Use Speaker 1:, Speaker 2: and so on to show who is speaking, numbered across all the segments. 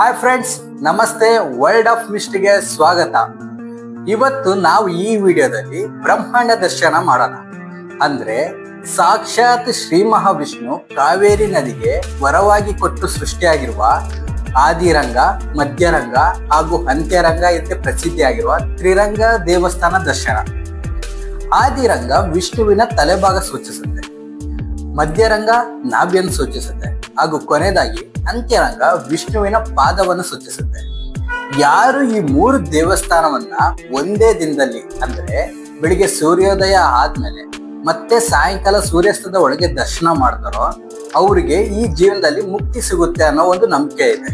Speaker 1: Hi friends ನಮಸ್ತೆ. World of ಮಿಸ್ಟ್ಗೆ ಸ್ವಾಗತ. ಇವತ್ತು ನಾವು ಈ ವಿಡಿಯೋದಲ್ಲಿ ಬ್ರಹ್ಮಾಂಡ ದರ್ಶನ ಮಾಡೋಣ. ಅಂದ್ರೆ ಸಾಕ್ಷಾತ್ ಶ್ರೀ ಮಹಾವಿಷ್ಣು ಕಾವೇರಿ ನದಿಗೆ ವರವಾಗಿ ಕೊಟ್ಟು ಸೃಷ್ಟಿಯಾಗಿರುವ ಆದಿರಂಗ, ಮಧ್ಯರಂಗ ಹಾಗೂ ಅಂತ್ಯರಂಗ ಎಂದೇ ಪ್ರಸಿದ್ಧಿಯಾಗಿರುವ ತ್ರಿರಂಗ ದೇವಸ್ಥಾನ ದರ್ಶನ. ಆದಿರಂಗ ವಿಷ್ಣುವಿನ ತಲೆಭಾಗ ಸೂಚಿಸುತ್ತೆ. ಮಧ್ಯರಂಗ ನಾಭ್ಯನ್ನು ಸೂಚಿಸುತ್ತೆ. ಹಾಗೂ ಕೊನೆಯದಾಗಿ ಅಂತ್ಯರಂಗ ವಿಷ್ಣುವಿನ ಪಾದವನ್ನು ಸೂಚಿಸುತ್ತೆ. ಯಾರು ಈ ಮೂರು ದೇವಸ್ಥಾನವನ್ನ ಒಂದೇ ದಿನದಲ್ಲಿ ಅಂದ್ರೆ ಬೆಳಿಗ್ಗೆ ಸೂರ್ಯೋದಯ ಆದ್ಮೇಲೆ ಮತ್ತೆ ಸಾಯಂಕಾಲ ಸೂರ್ಯಾಸ್ತದ ಒಳಗೆ ದರ್ಶನ ಮಾಡ್ತಾರೋ ಅವರಿಗೆ ಈ ಜೀವನದಲ್ಲಿ ಮುಕ್ತಿ ಸಿಗುತ್ತೆ ಅನ್ನೋ ಒಂದು ನಂಬಿಕೆ ಇದೆ.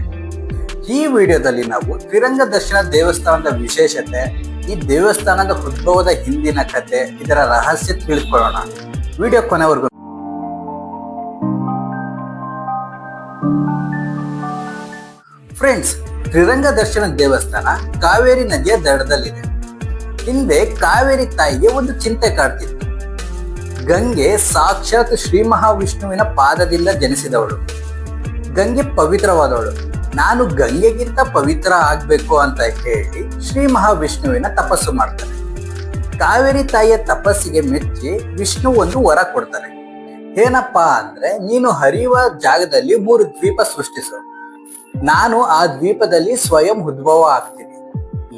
Speaker 1: ಈ ವಿಡಿಯೋದಲ್ಲಿ ನಾವು ತ್ರಿರಂಗ ದರ್ಶನ ದೇವಸ್ಥಾನದ ವಿಶೇಷತೆ, ಈ ದೇವಸ್ಥಾನದ ಉದ್ಭವದ ಹಿಂದಿನ ಕತೆ, ಇದರ ರಹಸ್ಯ ತಿಳ್ಕೊಳ್ಳೋಣ. ವಿಡಿಯೋ ಕೊನೆವರೆಗೂ ಫ್ರೆಂಡ್ಸ್ ತ್ರಿರಂಗ ದರ್ಶನ ದೇವಸ್ಥಾನ ಕಾವೇರಿ ನದಿಯ ದಡದಲ್ಲಿದೆ. ಹಿಂದೆ ಕಾವೇರಿ ತಾಯಿಗೆ ಒಂದು ಚಿಂತೆ ಕಾಡ್ತಿತ್ತು ಗಂಗೆ ಸಾಕ್ಷಾತ್ ಶ್ರೀ ಮಹಾವಿಷ್ಣುವಿನ ಪಾದದಿಂದ ಜನಿಸಿದವಳು. ಗಂಗೆ ಪವಿತ್ರವಾದವಳು. ನಾನು ಗಂಗೆಗಿಂತ ಪವಿತ್ರ ಆಗ್ಬೇಕು ಅಂತ ಹೇಳಿ ಶ್ರೀ ಮಹಾವಿಷ್ಣುವಿನ ತಪಸ್ಸು ಮಾಡ್ತಾನೆ ಕಾವೇರಿ ತಾಯಿಯ ತಪಸ್ಸಿಗೆ ಮೆಚ್ಚಿ ವಿಷ್ಣು ಒಂದು ವರ ಕೊಡ್ತಾನೆ. ಏನಪ್ಪಾ ಅಂದ್ರೆ ನೀನು ಹರಿಯುವ ಜಾಗದಲ್ಲಿ ಮೂರು ದ್ವೀಪ ಸೃಷ್ಟಿಸು. ನಾನು ಆ ದ್ವೀಪದಲ್ಲಿ ಸ್ವಯಂ ಉದ್ಭವ ಆಗ್ತೀನಿ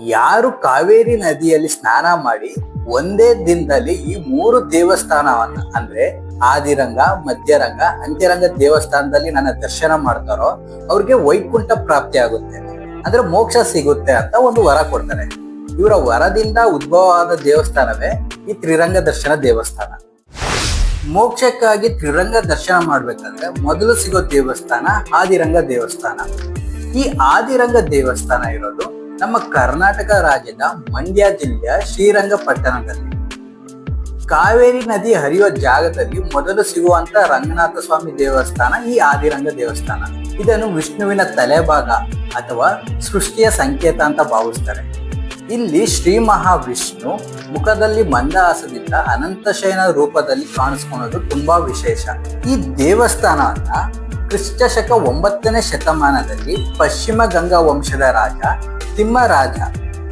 Speaker 1: ಯಾರು ಕಾವೇರಿ ನದಿಯಲ್ಲಿ ಸ್ನಾನ ಮಾಡಿ ಒಂದೇ ದಿನದಲ್ಲಿ ಈ ಮೂರು ದೇವಸ್ಥಾನವನ್ನ, ಅಂದ್ರೆ ಆದಿರಂಗ, ಮಧ್ಯರಂಗ, ಅಂತ್ಯರಂಗ ದೇವಸ್ಥಾನದಲ್ಲಿ ನನ್ನ ದರ್ಶನ ಮಾಡ್ತಾರೋ, ಅವ್ರಿಗೆ ವೈಕುಂಠ ಪ್ರಾಪ್ತಿ ಆಗುತ್ತೆ. ಅಂದ್ರೆ ಮೋಕ್ಷ ಸಿಗುತ್ತೆ ಅಂತ ಒಂದು ವರ ಕೊಡ್ತಾರೆ. ಇವರ ವರದಿಂದ ಉದ್ಭವ ಆದ ದೇವಸ್ಥಾನವೇ ಈ ತ್ರಿರಂಗ ದರ್ಶನ ದೇವಸ್ಥಾನ. ಮೋಕ್ಷಕ್ಕಾಗಿ ತ್ರಿರಂಗ ದರ್ಶನ ಮಾಡ್ಬೇಕಂದ್ರೆ ಮೊದಲು ಸಿಗೋ ದೇವಸ್ಥಾನ ಆದಿರಂಗ ದೇವಸ್ಥಾನ. ಈ ಆದಿರಂಗ ದೇವಸ್ಥಾನ ಇರೋದು ನಮ್ಮ ಕರ್ನಾಟಕ ರಾಜ್ಯದ ಮಂಡ್ಯ ಜಿಲ್ಲೆಯ ಶ್ರೀರಂಗಪಟ್ಟಣದಲ್ಲಿ. ಕಾವೇರಿ ನದಿ ಹರಿಯುವ ಜಾಗದಲ್ಲಿ ಮೊದಲು ಸಿಗುವಂತ ರಂಗನಾಥ ಸ್ವಾಮಿ ದೇವಸ್ಥಾನ ಈ ಆದಿರಂಗ ದೇವಸ್ಥಾನ. ಇದನ್ನು ವಿಷ್ಣುವಿನ ತಲೆಭಾಗ ಅಥವಾ ಸೃಷ್ಟಿಯ ಸಂಕೇತ ಅಂತ ಭಾವಿಸ್ತಾರೆ. ಇಲ್ಲಿ ಶ್ರೀ ಮಹಾವಿಷ್ಣು ಮುಖದಲ್ಲಿ ಮಂದಹಾಸದಿಂದ ಅನಂತಶಯನ ರೂಪದಲ್ಲಿ ಕಾಣಿಸ್ಕೊಳ್ಳೋದು ತುಂಬಾ ವಿಶೇಷ. ಈ ದೇವಸ್ಥಾನವನ್ನ ಕ್ರಿಸ್ತ ಶಕ ಒಂಬತ್ತನೇ ಶತಮಾನದಲ್ಲಿ ಪಶ್ಚಿಮ ಗಂಗಾ ವಂಶದ ರಾಜ ತಿಮ್ಮರಾಜ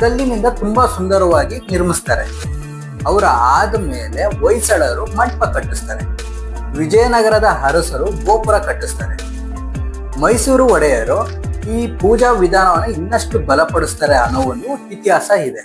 Speaker 1: ಕಲ್ಲಿನಿಂದ ತುಂಬಾ ಸುಂದರವಾಗಿ ನಿರ್ಮಿಸ್ತಾರೆ. ಅವರ ಆದ ಮೇಲೆ ಹೊಯ್ಸಳರು ಮಂಟಪ ಕಟ್ಟಿಸ್ತಾರೆ. ವಿಜಯನಗರದ ಅರಸರು ಗೋಪುರ ಕಟ್ಟಿಸ್ತಾರೆ. ಮೈಸೂರು ಒಡೆಯರು ಈ ಪೂಜಾ ವಿಧಾನವನ್ನು ಇನ್ನಷ್ಟು ಬಲಪಡಿಸ್ತಾರೆ ಅನ್ನೋ ಒಂದು ಇತಿಹಾಸ ಇದೆ.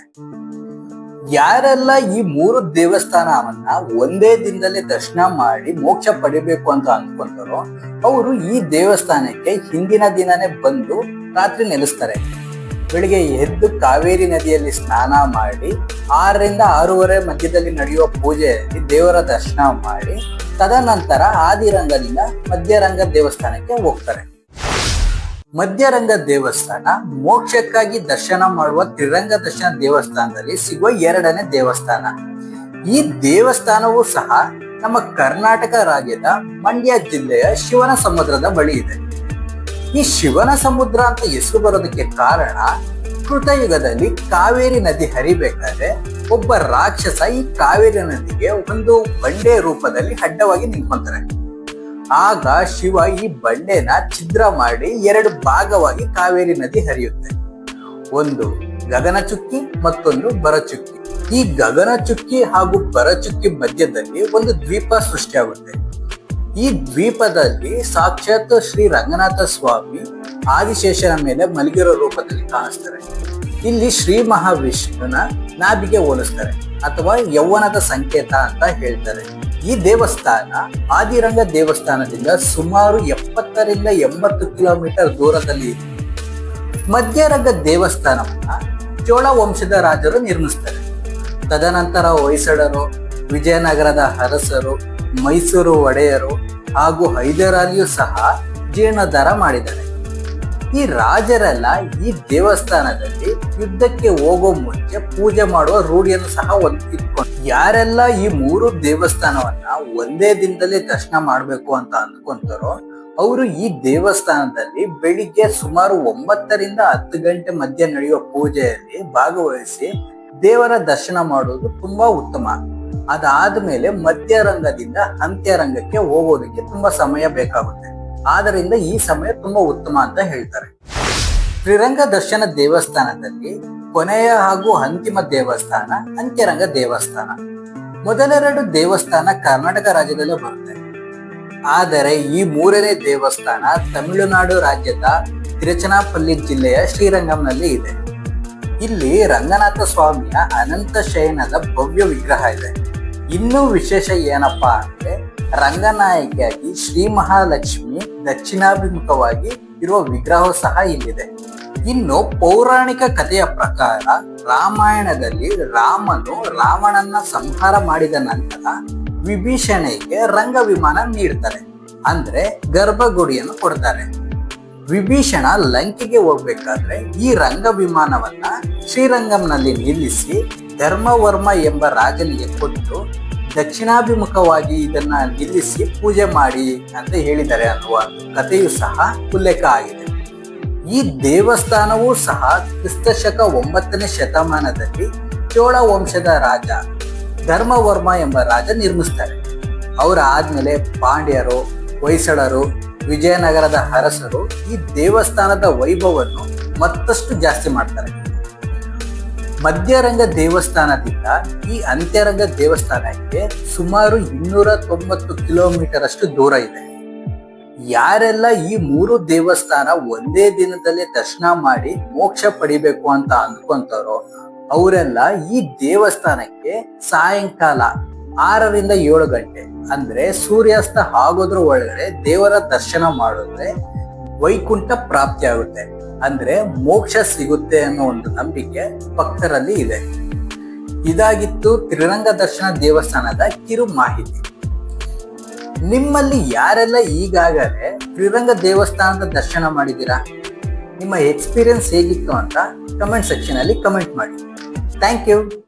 Speaker 1: ಯಾರೆಲ್ಲ ಈ ಮೂರು ದೇವಸ್ಥಾನವನ್ನ ಒಂದೇ ದಿನದಲ್ಲಿ ದರ್ಶನ ಮಾಡಿ ಮೋಕ್ಷ ಪಡಿಬೇಕು ಅಂತ ಅನ್ಕೊಂತಾರೋ, ಅವರು ಈ ದೇವಸ್ಥಾನಕ್ಕೆ ಹಿಂದಿನ ದಿನನೇ ಬಂದು ರಾತ್ರಿ ನೆಲೆಸ್ತಾರೆ. ಬೆಳಿಗ್ಗೆ ಎದ್ದು ಕಾವೇರಿ ನದಿಯಲ್ಲಿ ಸ್ನಾನ ಮಾಡಿ, ಆರರಿಂದ ಆರೂವರೆ ಮಧ್ಯದಲ್ಲಿ ನಡೆಯುವ ಪೂಜೆಯಲ್ಲಿ ದೇವರ ದರ್ಶನ ಮಾಡಿ, ತದನಂತರ ಆದಿರಂಗದಿಂದ ಮಧ್ಯರಂಗ ದೇವಸ್ಥಾನಕ್ಕೆ ಹೋಗ್ತಾರೆ. ಮಧ್ಯರಂಗ ದೇವಸ್ಥಾನ, ಮೋಕ್ಷಕ್ಕಾಗಿ ದರ್ಶನ ಮಾಡುವ ತ್ರಿರಂಗ ದರ್ಶನ ದೇವಸ್ಥಾನದಲ್ಲಿ ಸಿಗುವ ಎರಡನೇ ದೇವಸ್ಥಾನ. ಈ ದೇವಸ್ಥಾನವೂ ಸಹ ನಮ್ಮ ಕರ್ನಾಟಕ ರಾಜ್ಯದ ಮಂಡ್ಯ ಜಿಲ್ಲೆಯ ಶಿವನ ಸಮುದ್ರದ ಬಳಿ ಇದೆ. ಈ ಶಿವನ ಸಮುದ್ರ ಅಂತ ಹೆಸರು ಬರೋದಕ್ಕೆ ಕಾರಣ ಕೃತಯುಗದಲ್ಲಿ ಕಾವೇರಿ ನದಿ ಹರಿಬೇಕಾದ್ರೆ ಒಬ್ಬ ರಾಕ್ಷಸ ಈ ಕಾವೇರಿ ನದಿಗೆ ಒಂದು ಬಂಡೆ ರೂಪದಲ್ಲಿ ಅಡ್ಡವಾಗಿ ನಿಂತ್ಕೊಂತಾರೆ. ಆಗ ಶಿವ ಈ ಬಂಡೆನ ಛಿದ್ರ ಮಾಡಿ ಎರಡು ಭಾಗವಾಗಿ ಕಾವೇರಿ ನದಿ ಹರಿಯುತ್ತೆ. ಒಂದು ಗಗನಚುಕ್ಕಿ, ಮತ್ತೊಂದು ಬರಚುಕ್ಕಿ ಈ ಗಗನಚುಕ್ಕಿ ಹಾಗೂ ಬರಚುಕ್ಕಿ ಮಧ್ಯದಲ್ಲಿ ಒಂದು ದ್ವೀಪ ಸೃಷ್ಟಿಯಾಗುತ್ತೆ. ಈ ದ್ವೀಪದಲ್ಲಿ ಸಾಕ್ಷಾತ್ ಶ್ರೀ ರಂಗನಾಥ ಸ್ವಾಮಿ ಆದಿಶೇಷನ ಮೇಲೆ ಮಲಗಿರೋ ರೂಪದಲ್ಲಿ ಕಾಣಿಸ್ತಾರೆ. ಇಲ್ಲಿ ಶ್ರೀ ಮಹಾವಿಷ್ಣುನ ನಾಭಿಗೆ ಹೋಲಿಸ್ತಾರೆ ಅಥವಾ ಯೌವನದ ಸಂಕೇತ ಅಂತ ಹೇಳ್ತಾರೆ. ಈ ದೇವಸ್ಥಾನ ಆದಿರಂಗ ದೇವಸ್ಥಾನದಿಂದ ಸುಮಾರು ಎಪ್ಪತ್ತರಿಂದ ಎಂಬತ್ತು ಕಿಲೋಮೀಟರ್ ದೂರದಲ್ಲಿ ಇದೆ. ಮಧ್ಯರಂಗ ದೇವಸ್ಥಾನವನ್ನ ಚೋಳ ವಂಶದ ರಾಜರು ನಿರ್ಮಿಸ್ತಾರೆ. ತದನಂತರ ಹೊಯ್ಸಳರು, ವಿಜಯನಗರದ ಅರಸರು, ಮೈಸೂರು ಒಡೆಯರು ಹಾಗೂ ಹೈದರಾಲಿಯು ಸಹ ಜೀರ್ಣೋದ್ಧಾರ ಮಾಡಿದ್ದಾರೆ. ಈ ರಾಜರೆಲ್ಲ ಈ ದೇವಸ್ಥಾನದಲ್ಲಿ ಯುದ್ಧಕ್ಕೆ ಹೋಗೋ ಮುಂಚೆ ಪೂಜೆ ಮಾಡುವ ರೂಢಿಯನ್ನು ಸಹ ಒಂದು ಯಾರೆಲ್ಲ ಈ ಮೂರು ದೇವಸ್ಥಾನವನ್ನ ಒಂದೇ ದಿನದಲ್ಲಿ ದರ್ಶನ ಮಾಡಬೇಕು ಅಂತ ಅಂದ್ಕೊಂತಾರೋ, ಅವರು ಈ ದೇವಸ್ಥಾನದಲ್ಲಿ ಬೆಳಿಗ್ಗೆ ಸುಮಾರು ಒಂಬತ್ತರಿಂದ ಹತ್ತು ಗಂಟೆ ಮಧ್ಯೆ ನಡೆಯುವ ಪೂಜೆಯಲ್ಲಿ ಭಾಗವಹಿಸಿ ದೇವರ ದರ್ಶನ ಮಾಡುವುದು ತುಂಬಾ ಉತ್ತಮ. ಅದಾದ ಮೇಲೆ ಮಧ್ಯರಂಗದಿಂದ ಅಂತ್ಯರಂಗಕ್ಕೆ ಹೋಗೋದಕ್ಕೆ ತುಂಬಾ ಸಮಯ ಬೇಕಾಗುತ್ತೆ. ಆದ್ದರಿಂದ ಈ ಸಮಯ ತುಂಬಾ ಉತ್ತಮ ಅಂತ ಹೇಳ್ತಾರೆ. ತ್ರಿರಂಗ ದರ್ಶನ ದೇವಸ್ಥಾನದಲ್ಲಿ ಕೊನೆಯ ಹಾಗೂ ಅಂತಿಮ ದೇವಸ್ಥಾನ ಅಂತ್ಯರಂಗ ದೇವಸ್ಥಾನ. ಮೊದಲೆರಡು ದೇವಸ್ಥಾನ ಕರ್ನಾಟಕ ರಾಜ್ಯದಲ್ಲೇ ಬರುತ್ತೆ. ಆದರೆ ಈ ಮೂರನೇ ದೇವಸ್ಥಾನ ತಮಿಳುನಾಡು ರಾಜ್ಯದ ತಿರುಚನಾಪಲ್ಲಿ ಜಿಲ್ಲೆಯ ಶ್ರೀರಂಗಂನಲ್ಲಿ ಇದೆ. ಇಲ್ಲಿ ರಂಗನಾಥ ಸ್ವಾಮಿಯ ಅನಂತ ಶಯನದ ಭವ್ಯ ವಿಗ್ರಹ ಇದೆ. ಇನ್ನೂ ವಿಶೇಷ ಏನಪ್ಪಾ ಅಂದ್ರೆ ರಂಗನಾಯಕಿಯಾಗಿ ಶ್ರೀ ಮಹಾಲಕ್ಷ್ಮಿ ದಕ್ಷಿಣಾಭಿಮುಖವಾಗಿ ಇರುವ ವಿಗ್ರಹವು ಸಹ ಇಲ್ಲಿದೆ. ಇನ್ನು ಪೌರಾಣಿಕ ಕಥೆಯ ಪ್ರಕಾರ ರಾಮಾಯಣದಲ್ಲಿ ರಾಮನು ರಾವಣನ ಸಂಹಾರ ಮಾಡಿದ ನಂತರ ವಿಭೀಷಣೆಗೆ ರಂಗ ವಿಮಾನ ನೀಡ್ತಾರೆ. ಅಂದ್ರೆ ಗರ್ಭಗುಡಿಯನ್ನು ಕೊಡ್ತಾರೆ. ವಿಭೀಷಣ ಲಂಕೆಗೆ ಹೋಗ್ಬೇಕಾದ್ರೆ ಈ ರಂಗ ವಿಮಾನವನ್ನ ಶ್ರೀರಂಗಂನಲ್ಲಿ ನಿಲ್ಲಿಸಿ ಧರ್ಮವರ್ಮ ಎಂಬ ರಾಜನಿಗೆ ಕೊಟ್ಟು ದಕ್ಷಿಣಾಭಿಮುಖವಾಗಿ ಇದನ್ನ ನಿಲ್ಲಿಸಿ ಪೂಜೆ ಮಾಡಿ ಅಂತ ಹೇಳಿದ್ದಾರೆ ಅನ್ನುವ ಕಥೆಯು ಸಹ ಉಲ್ಲೇಖ ಆಗಿದೆ. ಈ ದೇವಸ್ಥಾನವೂ ಸಹ ಕ್ರಿಸ್ತಶಕ ಒಂಬತ್ತನೇ ಶತಮಾನದಲ್ಲಿ ಚೋಳ ವಂಶದ ರಾಜ ಧರ್ಮವರ್ಮ ಎಂಬ ರಾಜ ನಿರ್ಮಿಸ್ತಾರೆ. ಅವರ ಆದ್ಮೇಲೆ ಪಾಂಡ್ಯರು, ಹೊಯ್ಸಳರು, ವಿಜಯನಗರದ ಅರಸರು ಈ ದೇವಸ್ಥಾನದ ವೈಭವವನ್ನು ಮತ್ತಷ್ಟು ಜಾಸ್ತಿ ಮಾಡ್ತಾರೆ. ಮಧ್ಯರಂಗ ದೇವಸ್ಥಾನದಿಂದ ಈ ಅಂತ್ಯರಂಗ ದೇವಸ್ಥಾನಕ್ಕೆ ಸುಮಾರು ಇನ್ನೂರ ತೊಂಬತ್ತು ಕಿಲೋಮೀಟರ್ ಅಷ್ಟು ದೂರ ಇದೆ. ಯಾರೆಲ್ಲ ಈ ಮೂರು ದೇವಸ್ಥಾನ ಒಂದೇ ದಿನದಲ್ಲಿ ದರ್ಶನ ಮಾಡಿ ಮೋಕ್ಷ ಪಡಿಬೇಕು ಅಂತ ಅಂದ್ಕೊಂತಾರೋ, ಅವರೆಲ್ಲ ಈ ದೇವಸ್ಥಾನಕ್ಕೆ ಸಾಯಂಕಾಲ ಆರರಿಂದ ಏಳು ಗಂಟೆ, ಅಂದ್ರೆ ಸೂರ್ಯಾಸ್ತ ಆಗೋದ್ರ ಒಳಗಡೆ ದೇವರ ದರ್ಶನ ಮಾಡಿದ್ರೆ ವೈಕುಂಠ ಪ್ರಾಪ್ತಿ ಆಗುತ್ತೆ. ಅಂದ್ರೆ ಮೋಕ್ಷ ಸಿಗುತ್ತೆ ಅನ್ನೋ ಒಂದು ನಂಬಿಕೆ ಭಕ್ತರಲ್ಲಿ ಇದೆ. ಇದಾಗಿತ್ತು ತ್ರಿರಂಗ ದರ್ಶನ ದೇವಸ್ಥಾನದ ಕಿರು ಮಾಹಿತಿ ನಿಮ್ಮಲ್ಲಿ ಯಾರೆಲ್ಲ ಈಗಾಗಲೇ ತ್ರಿರಂಗ ದೇವಸ್ಥಾನದ ದರ್ಶನ ಮಾಡಿದ್ದೀರಾ? ನಿಮ್ಮ ಎಕ್ಸ್ಪೀರಿಯನ್ಸ್ ಹೇಗಿತ್ತು ಅಂತ ಕಮೆಂಟ್ ಸೆಕ್ಷನ್ ಅಲ್ಲಿ ಕಮೆಂಟ್ ಮಾಡಿ. Thank you